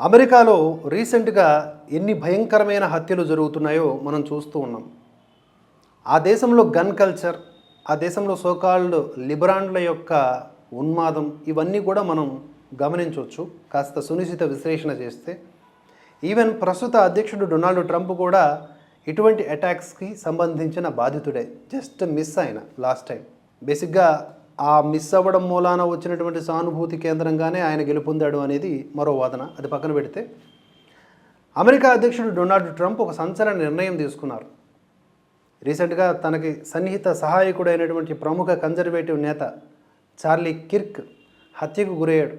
అమెరికాలో రీసెంట్గా ఎన్ని భయంకరమైన హత్యలు జరుగుతున్నాయో మనం చూస్తూ ఉన్నాం. ఆ దేశంలో గన్ కల్చర్ ఆ దేశంలో సోకాల్డ్ లిబరాండ్ల యొక్క ఉన్మాదం ఇవన్నీ కూడా మనం గమనించవచ్చు. కాస్త సునిశ్చిత విశ్లేషణ చేస్తే ఈవెన్ ప్రస్తుత అధ్యక్షుడు డొనాల్డ్ ట్రంప్ కూడా ఇటువంటి అటాక్స్కి సంబంధించిన బాధితుడే. జస్ట్ మిస్ అయిన లాస్ట్ టైం. బేసిక్గా ఆ మిస్ అవ్వడం మూలాన వచ్చినటువంటి సానుభూతి కేంద్రంగానే ఆయన గెలుపొందాడు అనేది మరో వాదన. అది పక్కన పెడితే అమెరికా అధ్యక్షుడు డొనాల్డ్ ట్రంప్ ఒక సంచలన నిర్ణయం తీసుకున్నారు. రీసెంట్గా తనకి సన్నిహిత సహాయకుడైనటువంటి ప్రముఖ కన్జర్వేటివ్ నేత చార్లీ కిర్క్ హత్యకు గురయ్యాడు.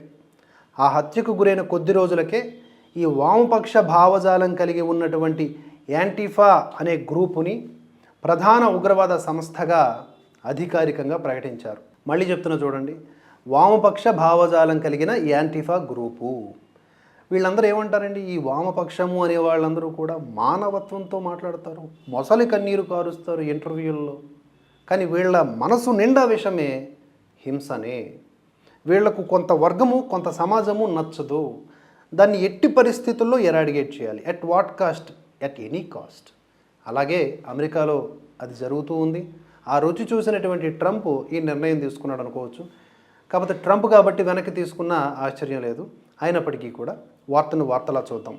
ఆ హత్యకు గురైన కొద్ది రోజులకే ఈ వామపక్ష భావజాలం కలిగి ఉన్నటువంటి యాంటిఫా అనే గ్రూపుని ప్రధాన ఉగ్రవాద సంస్థగా అధికారికంగా ప్రకటించారు. మళ్ళీ చెప్తున్నా చూడండి. వామపక్ష భావజాలం కలిగిన యాంటిఫా గ్రూపు. వీళ్ళందరూ ఏమంటారండి? ఈ వామపక్షము అనే వాళ్ళందరూ కూడా మానవత్వంతో మాట్లాడతారు. మొసలి కన్నీరు కారుస్తారు ఇంటర్వ్యూల్లో. కానీ వీళ్ళ మనసు నిండా విషమే హింసనే. వీళ్ళకు కొంత వర్గము కొంత సమాజము నచ్చదు. దాన్ని ఎట్టి పరిస్థితుల్లో ఎరాడిగేట్ చేయాలి. At what cost? At any cost. అలాగే అమెరికాలో అది జరుగుతూ ఉంది. ఆ రుచి చూసినటువంటి ట్రంప్ ఈ నిర్ణయం తీసుకున్నాడు అనుకోవచ్చు. కాకపోతే ట్రంప్ కాబట్టి వెనక్కి తీసుకున్న ఆశ్చర్యం లేదు. అయినప్పటికీ కూడా వార్తను వార్తలా చూద్దాం.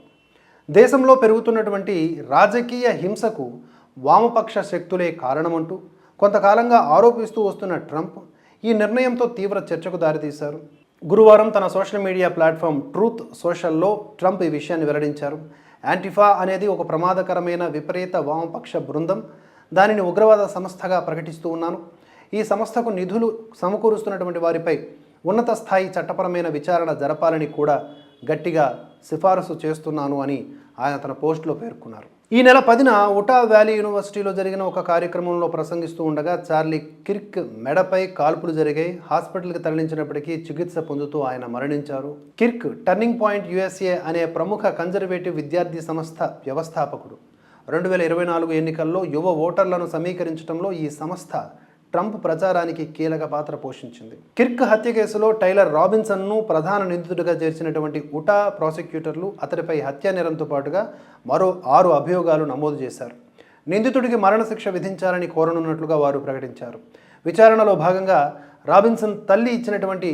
దేశంలో పెరుగుతున్నటువంటి రాజకీయ హింసకు వామపక్ష శక్తులే కారణమంటూ కొంతకాలంగా ఆరోపిస్తూ వస్తున్న ట్రంప్ ఈ నిర్ణయంతో తీవ్ర చర్చకు దారితీశారు. గురువారం తన సోషల్ మీడియా ప్లాట్ఫామ్ ట్రూత్ సోషల్లో ట్రంప్ ఈ విషయాన్ని వెల్లడించారు. యాంటిఫా అనేది ఒక ప్రమాదకరమైన విపరీత వామపక్ష బృందం. దానిని ఉగ్రవాద సంస్థగా ప్రకటిస్తూ ఉన్నాను. ఈ సంస్థకు నిధులు సమకూరుస్తున్నటువంటి వారిపై ఉన్నత స్థాయి చట్టపరమైన విచారణ జరపాలని కూడా గట్టిగా సిఫారసు చేస్తున్నాను అని ఆయన తన పోస్టులో పేర్కొన్నారు. ఈ నెల పదిన ఉటా వ్యాలీ యూనివర్సిటీలో జరిగిన ఒక కార్యక్రమంలో ప్రసంగిస్తూ ఉండగా చార్లీ కిర్క్ మెడపై కాల్పులు జరిగాయి. హాస్పిటల్కి తరలించినప్పటికీ చికిత్స పొందుతూ ఆయన మరణించారు. కిర్క్ టర్నింగ్ పాయింట్ యుఎస్ఏ అనే ప్రముఖ కన్జర్వేటివ్ విద్యార్థి సంస్థ వ్యవస్థాపకుడు. రెండు వేల ఇరవై నాలుగు ఎన్నికల్లో యువ ఓటర్లను సమీకరించడంలో ఈ సంస్థ ట్రంప్ ప్రచారానికి కీలక పాత్ర పోషించింది. కిర్క్ హత్య కేసులో టైలర్ రాబిన్సన్ను ప్రధాన నిందితుడిగా చేర్చినటువంటి ఉటా ప్రాసిక్యూటర్లు అతడిపై హత్యా నేరంతో పాటుగా మరో ఆరు అభియోగాలు నమోదు చేశారు. నిందితుడికి మరణశిక్ష విధించాలని కోరనున్నట్లుగా వారు ప్రకటించారు. విచారణలో భాగంగా రాబిన్సన్ తల్లి ఇచ్చినటువంటి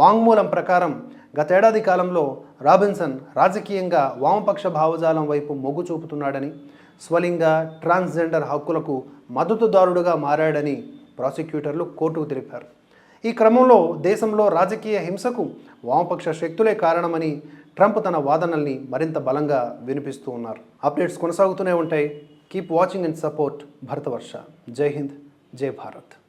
వాంగ్మూలం ప్రకారం గతేడాది కాలంలో రాబిన్సన్ రాజకీయంగా వామపక్ష భావజాలం వైపు మొగ్గు చూపుతున్నాడని స్వలింగ ట్రాన్స్జెండర్ హక్కులకు మద్దతుదారుడుగా మారాడని ప్రాసిక్యూటర్లు కోర్టుకు తెలిపారు. ఈ క్రమంలో దేశంలో రాజకీయ హింసకు వామపక్ష శక్తులే కారణమని ట్రంప్ తన వాదనల్ని మరింత బలంగా వినిపిస్తూ ఉన్నారు. అప్డేట్స్ కొనసాగుతూనే ఉంటాయి. Keep watching and support Bharatvarsha. జై హింద్ జై భారత్.